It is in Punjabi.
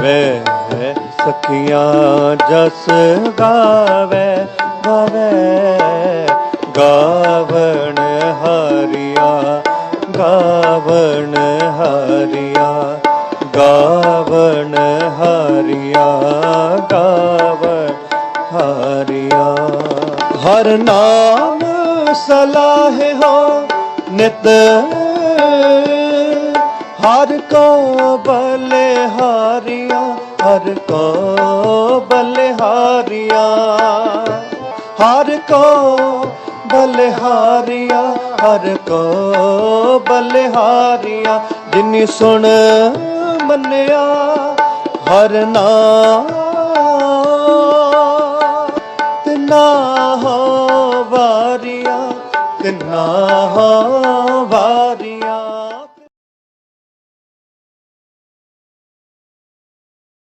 ਵੇ ਸਖੀਆਂ ਜਸ ਗਾਵੇ ਗਾਵੇ। ਗਾਵਣ ਹਰੀਆ ਗਾਵਣ ਹਰੀਆ। ਗਾਵਣ ਹਰੀਆ ਗਾਵਣ ਹਰੀਆ। ਹਰ ਨਾਮ ਸਲਾਹ ਹੋ ਨਿਤ। ਹਰ ਕੋ ਬਲਿਹਾਰੀਆਂ ਹਰ ਕੋ ਬਲਿਹਾਰੀਆਂ। ਹਰ ਕੋ ਬਲਿਹਾਰੀਆਂ, ਹਰ ਕੋ ਬਲਿਹਾਰੀਆਂ। ਜਿਨੀ ਸੁਣ ਮੰਨਿਆ, ਹਰ ਨਾਮ ਤਿਨਾ ਹੋ ਵਾਰੀਆਂ ਤਿਨਾ ਹੋ ਵਾਰੀਆਂ।